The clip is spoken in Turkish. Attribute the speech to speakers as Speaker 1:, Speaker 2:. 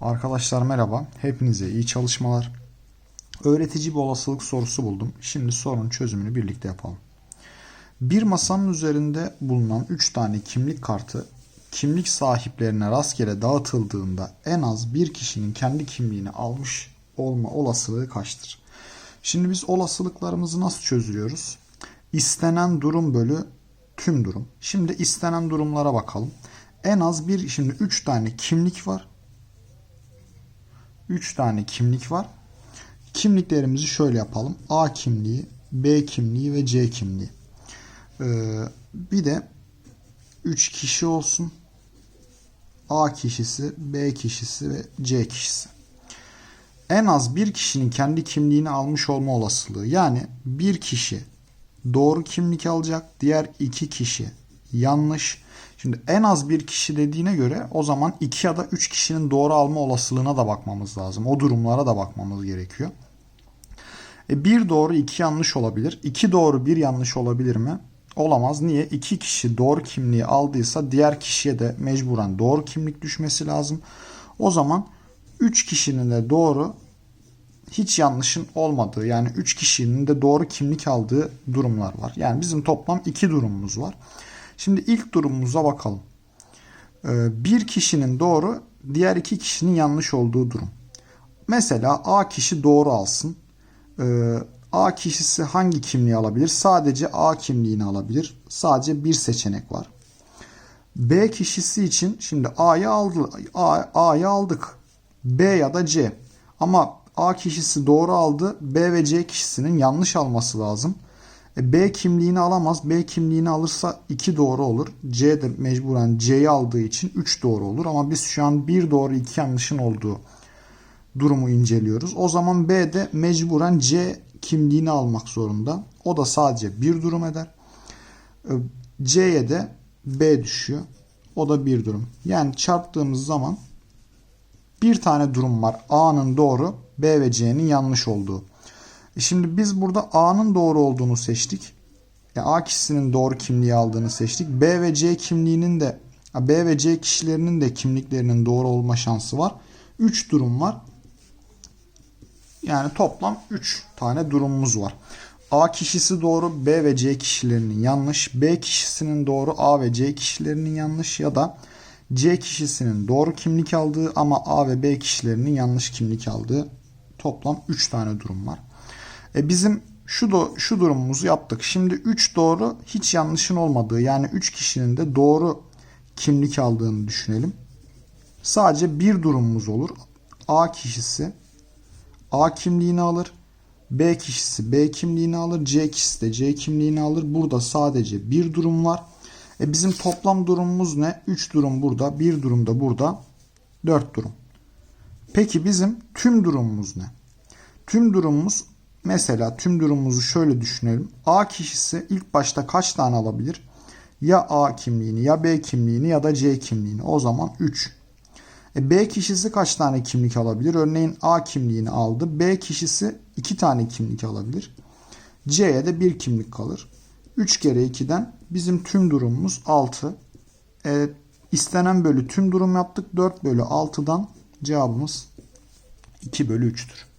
Speaker 1: Arkadaşlar merhaba. Hepinize iyi çalışmalar. Öğretici bir olasılık sorusu buldum. Şimdi sorunun çözümünü birlikte yapalım. Bir masanın üzerinde bulunan 3 tane kimlik kartı kimlik sahiplerine rastgele dağıtıldığında en az bir kişinin kendi kimliğini almış olma olasılığı kaçtır? Şimdi biz olasılıklarımızı nasıl çözüyoruz? İstenen durum bölü tüm durum. Şimdi istenen durumlara bakalım. En az bir şimdi 3 tane kimlik var. 3 tane kimlik var. Kimliklerimizi şöyle yapalım. A kimliği, B kimliği ve C kimliği. Ee, bir de 3 kişi olsun. A kişisi, B kişisi ve C kişisi. En az bir kişinin kendi kimliğini almış olma olasılığı. Yani bir kişi doğru kimlik alacak. Diğer iki kişi yanlış. Şimdi en az bir kişi dediğine göre o zaman iki ya da üç kişinin doğru alma olasılığına da bakmamız lazım. O durumlara da bakmamız gerekiyor. E bir doğru iki yanlış olabilir. İki doğru bir yanlış olabilir mi? Olamaz. Niye? İki kişi doğru kimliği aldıysa diğer kişiye de mecburen doğru kimlik düşmesi lazım. O zaman üç kişinin de doğru hiç yanlışın olmadığı yani 3 kişinin de doğru kimlik aldığı durumlar var. Yani bizim toplam 2 durumumuz var. Şimdi ilk durumumuza bakalım. Ee, bir kişinin doğru diğer iki kişinin yanlış olduğu durum. Mesela A kişi doğru alsın. Ee, A kişisi hangi kimliği alabilir? Sadece A kimliğini alabilir. Sadece bir seçenek var. B kişisi için şimdi A'yı aldı, A'yı aldık. B ya da C. Ama A kişisi doğru aldı. B ve C kişisinin yanlış alması lazım. E, B kimliğini alamaz. B kimliğini alırsa 2 doğru olur. C de mecburen C'yi aldığı için 3 doğru olur. Ama biz şu an 1 doğru 2 yanlışın olduğu durumu inceliyoruz. O zaman B de mecburen C kimliğini almak zorunda. O da sadece bir durum eder. E, C'ye de B düşüyor. O da bir durum. Yani çarptığımız zaman bir tane durum var. A'nın doğru, B ve C'nin yanlış olduğu. E şimdi biz burada A'nın doğru olduğunu seçtik. Yani A kişisinin doğru kimliği aldığını seçtik. B ve C kimliğinin de B ve C kişilerinin de kimliklerinin doğru olma şansı var. 3 durum var. Yani toplam 3 tane durumumuz var. A kişisi doğru, B ve C kişilerinin yanlış. B kişisinin doğru, A ve C kişilerinin yanlış ya da C kişisinin doğru kimlik aldığı ama A ve B kişilerinin yanlış kimlik aldığı toplam 3 tane durum var. E bizim şu do, şu durumumuzu yaptık. Şimdi 3 doğru hiç yanlışın olmadığı yani 3 kişinin de doğru kimlik aldığını düşünelim. Sadece bir durumumuz olur. A kişisi A kimliğini alır. B kişisi B kimliğini alır. C kişisi de C kimliğini alır. Burada sadece bir durum var. E bizim toplam durumumuz ne? 3 durum burada, 1 durum da burada, 4 durum. Peki bizim tüm durumumuz ne? Tüm durumumuz mesela tüm durumumuzu şöyle düşünelim. A kişisi ilk başta kaç tane alabilir? Ya A kimliğini ya B kimliğini ya da C kimliğini. O zaman 3. E B kişisi kaç tane kimlik alabilir? Örneğin A kimliğini aldı. B kişisi 2 tane kimlik alabilir. C'ye de 1 kimlik kalır. 3 kere 2'den bizim tüm durumumuz 6. E, istenen bölü tüm durum yaptık. 4 bölü 6'dan cevabımız 2 bölü 3'tür.